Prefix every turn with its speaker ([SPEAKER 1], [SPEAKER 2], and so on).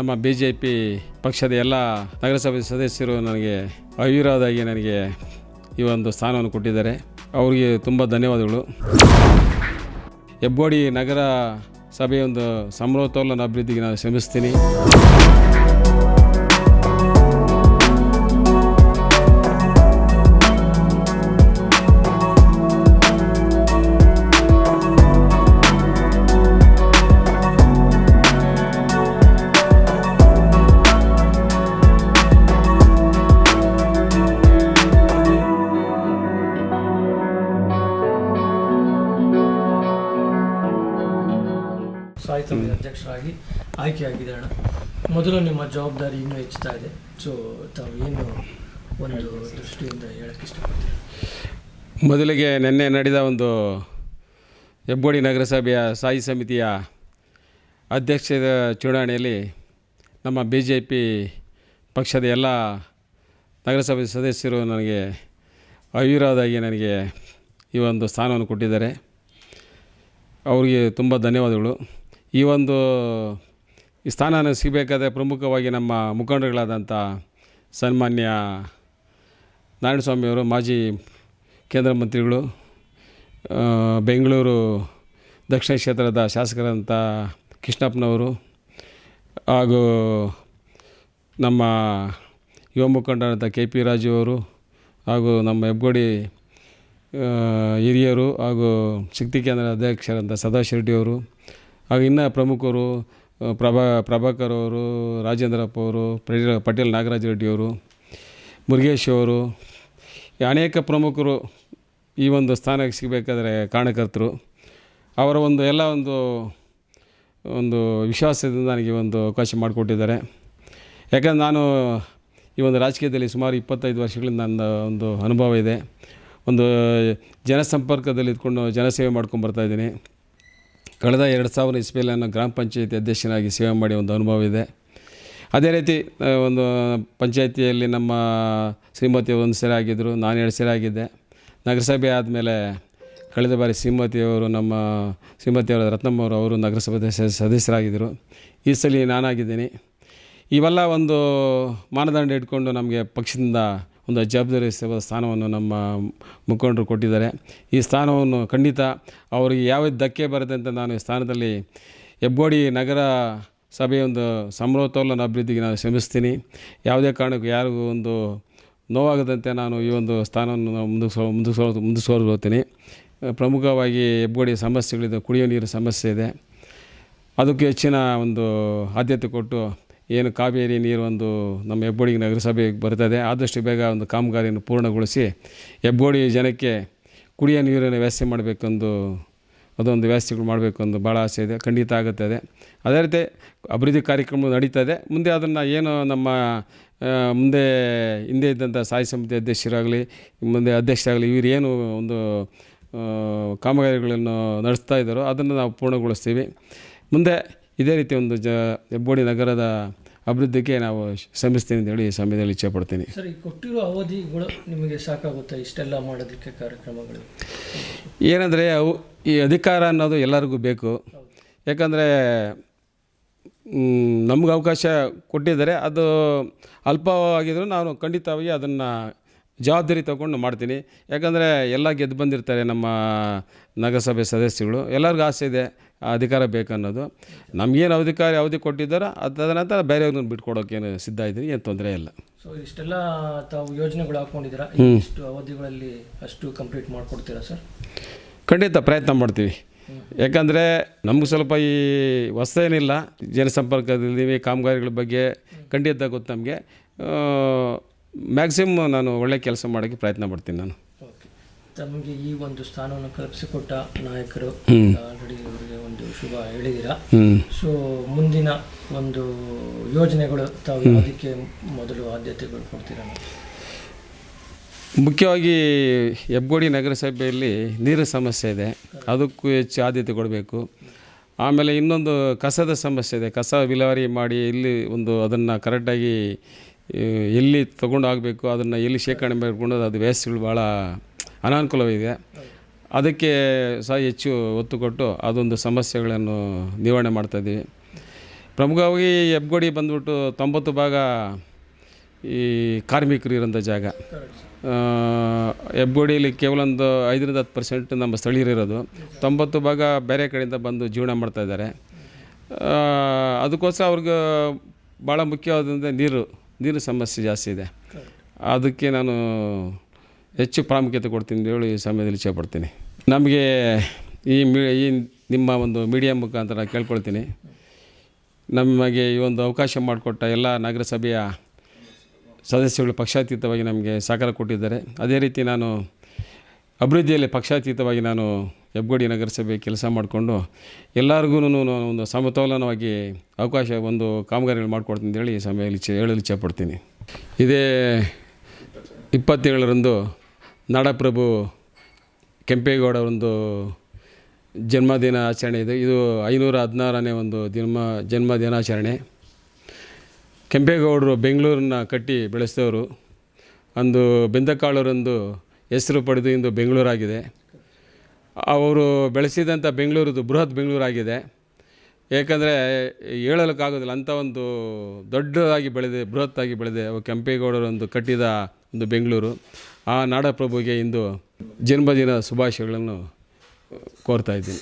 [SPEAKER 1] ನಮ್ಮ B J P ಪಕ್ಷದ ಎಲ್ಲ ನಗರಸಭೆ ಸದಸ್ಯರು ನನಗೆ ಅವಿರೋಧಾಗಿ ನನಗೆ ಈ ಒಂದು ಸ್ಥಾನವನ್ನು ಕೊಟ್ಟಿದ್ದಾರೆ. ಅವರಿಗೆ ತುಂಬ ಧನ್ಯವಾದಗಳು. ಹೆಬ್ಬೋಡಿ ನಗರ ಸಭೆಯ ಒಂದು ಸಮರೋತ್ತೋಲನ ಅಭಿವೃದ್ಧಿಗೆ ನಾನು ಶ್ರಮಿಸ್ತೀನಿ.
[SPEAKER 2] ಸಮಿತಿ ಅಧ್ಯಕ್ಷರಾಗಿ ಆಯ್ಕೆಯಾಗಿದೆ ಅಣ್ಣ ಮೊದಲು ನಿಮ್ಮ ಜವಾಬ್ದಾರಿ ಇನ್ನೂ ಹೆಚ್ಚುತ್ತಾ ಇದೆ. ಸೊ ತಾವು ಏನು ಒಂದು ದೃಷ್ಟಿಯಿಂದ ಹೇಳಕ್ಕೆ ಇಷ್ಟಪಡ್ತೀರಿ?
[SPEAKER 1] ಮೊದಲಿಗೆ ನಿನ್ನೆ ನಡೆದ ಒಂದು ಹೆಬ್ಬೋಡಿ ನಗರಸಭೆಯ ಸ್ಥಾಯಿ ಸಮಿತಿಯ ಅಧ್ಯಕ್ಷದ ಚುನಾವಣೆಯಲ್ಲಿ ನಮ್ಮ ಬಿ ಜೆ ಪಿ ಪಕ್ಷದ ಎಲ್ಲ ನಗರಸಭೆ ಸದಸ್ಯರು ನನಗೆ ಅವಿರೋಧಾಗಿ ನನಗೆ ಈ ಒಂದು ಸ್ಥಾನವನ್ನು ಕೊಟ್ಟಿದ್ದಾರೆ. ಅವರಿಗೆ ತುಂಬ ಧನ್ಯವಾದಗಳು. ಈ ಒಂದು ಈ ಸ್ಥಾನ ನನಗೆ ಸಿಗಬೇಕಾದ್ರೆ ಪ್ರಮುಖವಾಗಿ ನಮ್ಮ ಮುಖಂಡರುಗಳಾದಂಥ ಸನ್ಮಾನ್ಯ ನಾರಾಯಣಸ್ವಾಮಿಯವರು, ಮಾಜಿ ಕೇಂದ್ರ ಮಂತ್ರಿಗಳು ಬೆಂಗಳೂರು ದಕ್ಷಿಣ ಕ್ಷೇತ್ರದ ಶಾಸಕರಂಥ ಕೃಷ್ಣಪ್ಪನವರು ಹಾಗೂ ನಮ್ಮ ಯುವ ಮುಖಂಡರಾದಂಥ ಕೆ ಪಿ ರಾಜು ಅವರು ಹಾಗೂ ನಮ್ಮ ಹೆಬ್ಗೋಡಿ ಹಿರಿಯರು ಹಾಗೂ ಶಕ್ತಿ ಕೇಂದ್ರ ಅಧ್ಯಕ್ಷರಂಥ ಸದಾಶಿವ ರೆಡ್ಡಿಯವರು ಹಾಗೂ ಇನ್ನು ಪ್ರಮುಖರು ಪ್ರಭಾ, ಪ್ರಭಾಕರ್ ಅವರು, ರಾಜೇಂದ್ರಪ್ಪ ಅವರು, ಪಟೇಲ್ ನಾಗರಾಜ ರೆಡ್ಡಿಯವರು ಮುರುಗೇಶ್ ಅವರು ಅನೇಕ ಪ್ರಮುಖರು ಈ ಒಂದು ಸ್ಥಾನಕ್ಕೆ ಸಿಗಬೇಕಾದ್ರೆ ಕಾರಣಕರ್ತರು ಅವರ ಒಂದು ಎಲ್ಲ ಒಂದು ಒಂದು ವಿಶ್ವಾಸದಿಂದ ನನಗೆ ಒಂದು ಅವಕಾಶ ಮಾಡಿಕೊಟ್ಟಿದ್ದಾರೆ. ಯಾಕಂದ್ರೆ ನಾನು ಈ ಒಂದು ರಾಜಕೀಯದಲ್ಲಿ ಸುಮಾರು ಇಪ್ಪತ್ತೈದು ವರ್ಷಗಳಿಂದ ನನ್ನ ಒಂದು ಅನುಭವ ಇದೆ. ಒಂದು, ಜನಸಂಪರ್ಕದಲ್ಲಿ ಇದ್ಕೊಂಡು ಜನಸೇವೆ ಮಾಡ್ಕೊಂಡು ಬರ್ತಾಯಿದ್ದೀನಿ ಕಳೆದ ಎರಡು ಸಾವಿರ ಇಸ್ವಿಯಲ್ಲಿ ನಾನು ಗ್ರಾಮ ಪಂಚಾಯತಿ ಅಧ್ಯಕ್ಷನಾಗಿ ಸೇವೆ ಮಾಡಿ ಒಂದು ಅನುಭವ ಇದೆ. ಅದೇ ರೀತಿ ಒಂದು ಪಂಚಾಯತಿಯಲ್ಲಿ ನಮ್ಮ ಶ್ರೀಮತಿ ಒಂದು ಸರಿ ಆಗಿದ್ದರು ನಾನು ಎರಡು ಸರಿ ಆಗಿದ್ದೆ ನಗರಸಭೆ ಆದಮೇಲೆ ಕಳೆದ ಬಾರಿ ಶ್ರೀಮತಿಯವರು ನಮ್ಮ ಶ್ರೀಮತಿಯವರ ರತ್ನಮ್ಮವರು ಅವರು ನಗರಸಭೆ ಸದಸ್ಯ- ಸದಸ್ಯರಾಗಿದ್ದರು. ಈ ಸಲ ನಾನಾಗಿದ್ದೀನಿ. ಇವೆಲ್ಲ ಒಂದು ಮಾನದಂಡ ಇಟ್ಕೊಂಡು ನಮಗೆ ಪಕ್ಷದಿಂದ ಒಂದು ಜವಾಬ್ದಾರಿ ಸೇವಾ ಸ್ಥಾನವನ್ನು ನಮ್ಮ ಮುಖಂಡರು ಕೊಟ್ಟಿದ್ದಾರೆ. ಈ ಸ್ಥಾನವನ್ನು ಖಂಡಿತ ಅವರಿಗೆ ಯಾವ ಧಕ್ಕೆ ಬರುತ್ತೆ ಅಂತ ನಾನು ಈ ಸ್ಥಾನದಲ್ಲಿ ಹೆಬ್ಬೋಡಿ ನಗರ ಸಭೆಯ ಒಂದು ಸಮರೋತ್ತೋಲನ ಅಭಿವೃದ್ಧಿಗೆ ನಾನು ಶ್ರಮಿಸ್ತೀನಿ. ಯಾವುದೇ ಕಾರಣಕ್ಕೂ ಯಾರಿಗೂ ಒಂದು ನೋವಾಗದಂತೆ ನಾನು ಈ ಒಂದು ಸ್ಥಾನವನ್ನು ನಾನು ಮುಂದಕ್ಕೆ ಮುಂದಕ್ಕೆ ಮುಂದಕ್ಕೆ ಪ್ರಮುಖವಾಗಿ ಹೆಬ್ಬೋಡಿ ಸಮಸ್ಯೆಗಳಿದೆ ಕುಡಿಯೋ ನೀರು ಸಮಸ್ಯೆ ಇದೆ. ಅದಕ್ಕೆ ಹೆಚ್ಚಿನ ಒಂದು ಆದ್ಯತೆ ಕೊಟ್ಟು ಏನು ಕಾವೇರಿ ನೀರು ಒಂದು ನಮ್ಮ ಹೆಬ್ಬೋಡಿ ನಗರಸಭೆಗೆ ಬರ್ತದೆ, ಆದಷ್ಟು ಬೇಗ ಒಂದು ಕಾಮಗಾರಿಯನ್ನು ಪೂರ್ಣಗೊಳಿಸಿ ಹೆಬ್ಬೋಡಿ ಜನಕ್ಕೆ ಕುಡಿಯೋ ನೀರಿನ ವ್ಯವಸ್ಥೆ ಮಾಡಬೇಕೆಂದು, ಅದೊಂದು ವ್ಯವಸ್ಥೆಗಳು ಮಾಡಬೇಕೆಂದು ಭಾಳ ಆಸೆ ಇದೆ, ಖಂಡಿತ ಆಗುತ್ತದೆ ಅದೇ. ರೀತಿ ಅಭಿವೃದ್ಧಿ ಕಾರ್ಯಕ್ರಮ ನಡೀತದೆ ಮುಂದೆ ಅದನ್ನು ಏನು ನಮ್ಮ ಮುಂದೆ ಹಿಂದೆ ಇದ್ದಂಥ ಸಾಯಿ ಸಮಿತಿ ಅಧ್ಯಕ್ಷರಾಗಲಿ, ಮುಂದೆ ಅಧ್ಯಕ್ಷರಾಗಲಿ ಇವರು ಏನು ಒಂದು ಕಾಮಗಾರಿಗಳನ್ನು ನಡೆಸ್ತಾ ಇದ್ದಾರೋ ಅದನ್ನು ನಾವು ಪೂರ್ಣಗೊಳಿಸ್ತೀವಿ. ಮುಂದೆ ಇದೇ ರೀತಿ ಒಂದು ಜ, ಹೆಬ್ಬೋಡಿ ನಗರದ ಅಭಿವೃದ್ಧಿಗೆ ನಾವು ಶ್ರಮಿಸ್ತೀನಿ ಅಂತೇಳಿ ಈ ಸಮಯದಲ್ಲಿ ಇಚ್ಛೆಪಡ್ತೀನಿ
[SPEAKER 2] ಸರ್ ಈ ಕೊಟ್ಟಿರೋ ಅವಧಿಗಳು ನಿಮಗೆ ಸಾಕಾಗುತ್ತೆ ಇಷ್ಟೆಲ್ಲ ಮಾಡೋದಕ್ಕೆ ಕಾರ್ಯಕ್ರಮಗಳು?
[SPEAKER 1] ಏನಂದರೆ ಅವು ಈ ಅಧಿಕಾರ ಅನ್ನೋದು ಎಲ್ಲರಿಗೂ ಬೇಕು. ಯಾಕಂದರೆ ನಮ್ಗೆ ಅವಕಾಶ ಕೊಟ್ಟಿದ್ದಾರೆ. ಅದು ಅಲ್ಪವಾಗಿದ್ದರೂ ನಾನು ಖಂಡಿತವಾಗಿ ಅದನ್ನು ಜವಾಬ್ದಾರಿ ತಗೊಂಡು ಮಾಡ್ತೀನಿ. ಯಾಕಂದರೆ ಎಲ್ಲ ಗೆದ್ದು ಬಂದಿರ್ತಾರೆ ನಮ್ಮ ನಗರಸಭೆ ಸದಸ್ಯಗಳು ಎಲ್ಲರಿಗೂ ಆಸೆ ಇದೆ. ಅಧಿಕಾರ ಬೇಕನ್ನೋದು. ನಮಗೇನು ಅಧಿಕಾರ ಅವಧಿ ಕೊಟ್ಟಿದ್ದಾರೋ ಅದಾದ ನಂತರ ಬೇರೆಯವ್ರನ್ನ ಏನು ಸಿದ್ಧ ಇದ್ದೀನಿ ಏನು ತೊಂದರೆ ಇಲ್ಲ.
[SPEAKER 2] ಸೊ ಇಷ್ಟೆಲ್ಲ ತಾವು ಯೋಜನೆಗಳು ಹಾಕ್ಕೊಂಡಿದ್ದೀರಾ? ಇಷ್ಟು ಅವಧಿಗಳಲ್ಲಿ ಅಷ್ಟು ಕಂಪ್ಲೀಟ್ ಮಾಡಿಕೊಡ್ತೀರಾ ಸರ್?
[SPEAKER 1] ಖಂಡಿತ ಪ್ರಯತ್ನ ಮಾಡ್ತೀವಿ. ಯಾಕಂದರೆ ನಮಗೆ ಸ್ವಲ್ಪ ಈ ಹೊಸೇನಿಲ್ಲ ಜನಸಂಪರ್ಕದಲ್ಲಿ ಕಾಮಗಾರಿಗಳ ಬಗ್ಗೆ ಖಂಡಿತ ಗೊತ್ತು ನಮಗೆ. ಮ್ಯಾಕ್ಸಿಮಮ್ ನಾನು ಒಳ್ಳೆ ಕೆಲಸ ಮಾಡೋಕ್ಕೆ ಪ್ರಯತ್ನ ಪಡ್ತೀನಿ ನಾನು.
[SPEAKER 2] ತಮಗೆ ಈ ಒಂದು ಸ್ಥಾನವನ್ನು ಕಲ್ಪಿಸಿಕೊಟ್ಟ ನಾಯಕರು ಆಲ್ರೆಡಿ ಅವರಿಗೆ ಒಂದು ಶುಭ ಹೇಳಿದ್ದೀರಾ ಸೊ ಮುಂದಿನ ಒಂದು ಯೋಜನೆಗಳು ತಾವು ಅದಕ್ಕೆ ಮೊದಲು ಆದ್ಯತೆಗಳು ಕೊಡ್ತೀರಾ?
[SPEAKER 1] ಮುಖ್ಯವಾಗಿ ಹೆಬ್ಗೋಡಿ ನಗರಸಭೆಯಲ್ಲಿ ನೀರಿನ ಸಮಸ್ಯೆ ಇದೆ. ಅದಕ್ಕೂ ಹೆಚ್ಚು ಆದ್ಯತೆ ಕೊಡಬೇಕು. ಆಮೇಲೆ ಇನ್ನೊಂದು ಕಸದ ಸಮಸ್ಯೆ ಇದೆ. ಕಸ ವಿಲೇವಾರಿ ಮಾಡಿ ಇಲ್ಲಿ ಒಂದು ಅದನ್ನು ಕರೆಕ್ಟಾಗಿ ಎಲ್ಲಿ ತೊಗೊಂಡು ಆಗಬೇಕು ಅದನ್ನು ಎಲ್ಲಿ ಶೇಖರಣೆ ಮಾಡಿಕೊಂಡು ಅದು ವೇಸ್ಟ್ಗಳು ಭಾಳ ಅನಾನುಕೂಲವಿದೆ. ಅದಕ್ಕೆ ಸಹ ಹೆಚ್ಚು ಒತ್ತು ಕೊಟ್ಟು ಅದೊಂದು ಸಮಸ್ಯೆಗಳನ್ನು ನಿವಾರಣೆ ಮಾಡ್ತಾಯಿದ್ದೀವಿ ಪ್ರಮುಖವಾಗಿ ಹೆಬ್ಗೋಡಿ ಬಂದ್ಬಿಟ್ಟು ತೊಂಬತ್ತು ಭಾಗ ಈ ಕಾರ್ಮಿಕರು ಇರೋಂಥ ಜಾಗ. ಹೆಬ್ಗೋಡಿಯಲ್ಲಿ ಕೇವಲ ಒಂದು ಐದರಿಂದ ಹತ್ತು ಪರ್ಸೆಂಟ್ ನಮ್ಮ ಸ್ಥಳೀಯರಿರೋದು ತೊಂಬತ್ತು ಭಾಗ ಬೇರೆ ಕಡೆಯಿಂದ ಬಂದು ಜೀವನ ಮಾಡ್ತಾಯಿದ್ದಾರೆ ಅದಕ್ಕೋಸ್ಕರ ಅವ್ರಿಗೆ ಭಾಳ ಮುಖ್ಯವಾದಂದರೆ ನೀರು ನೀರು ಸಮಸ್ಯೆ ಜಾಸ್ತಿ ಇದೆ. ಅದಕ್ಕೆ ನಾನು ಹೆಚ್ಚು ಪ್ರಾಮುಖ್ಯತೆ ಕೊಡ್ತೀನಿ ಹೇಳಿ ಈ ಸಮಯದಲ್ಲಿ ಇಚ್ಛೆಪಡ್ತೀನಿ. ನಮಗೆ ಈ ಮೀ, ಈ ನಿಮ್ಮ ಒಂದು ಮೀಡಿಯಾ ಮುಖಾಂತರ ಕೇಳ್ಕೊಳ್ತೀನಿ. ನಮಗೆ ಈ ಒಂದು ಅವಕಾಶ ಮಾಡಿಕೊಟ್ಟ ಎಲ್ಲ ನಗರಸಭೆಯ ಸದಸ್ಯಗಳು ಪಕ್ಷಾತೀತವಾಗಿ ನಮಗೆ ಸಹಕಾರ ಕೊಟ್ಟಿದ್ದಾರೆ. ಅದೇ ರೀತಿ ನಾನು ಅಭಿವೃದ್ಧಿಯಲ್ಲಿ ಪಕ್ಷಾತೀತವಾಗಿ ನಾನು ಹೆಬ್ಗೋಡಿ ನಗರಸಭೆ ಕೆಲಸ ಮಾಡಿಕೊಂಡು ಎಲ್ಲರಿಗೂ ಒಂದು ಸಮತೋಲನವಾಗಿ ಅವಕಾಶ, ಒಂದು ಕಾಮಗಾರಿಗಳು ಮಾಡಿಕೊಡ್ತೀನಿ ಅಂತೇಳಿ ಈ ಸಮಯದಲ್ಲಿ ಇಚ್ಛೆ, ಹೇಳಲು ಇಚ್ಛೆಪಡ್ತೀನಿ. ಇದೇ ಇಪ್ಪತ್ತೇಳರಂದು ನಾಡಪ್ರಭು ಕೆಂಪೇಗೌಡ ಒಂದು ಜನ್ಮದಿನ ಆಚರಣೆ ಇದೆ. ಇದು ಐನೂರ ಹದಿನಾರನೇ ಒಂದು ಜನ್ಮ ಜನ್ಮ ದಿನಾಚರಣೆ ಕೆಂಪೇಗೌಡರು ಬೆಂಗಳೂರನ್ನ ಕಟ್ಟಿ ಬೆಳೆಸಿದವರು. ಅಂದು ಬೆಂದಕಾಳೂರಂದು ಹೆಸರು ಪಡೆದು ಇಂದು ಬೆಂಗಳೂರಾಗಿದೆ. ಅವರು ಬೆಳೆಸಿದಂಥ ಬೆಂಗಳೂರದು ಬೃಹತ್ ಬೆಂಗಳೂರಾಗಿದೆ. ಏಕೆಂದರೆ ಹೇಳಲಿಕ್ಕಾಗೋದಿಲ್ಲ ಅಂಥ ಒಂದು ದೊಡ್ಡದಾಗಿ ಬೆಳೆದೆ ಬೃಹತ್ತಾಗಿ ಬೆಳೆದೆ ಅವು ಕೆಂಪೇಗೌಡರೊಂದು ಕಟ್ಟಿದ ಒಂದು ಬೆಂಗಳೂರು. ಆ ನಾಡಪ್ರಭುಗೆ ಇಂದು ಜನ್ಮದಿನ ಶುಭಾಶಯಗಳನ್ನು ಕೋರ್ತಾ ಇದ್ದೀನಿ.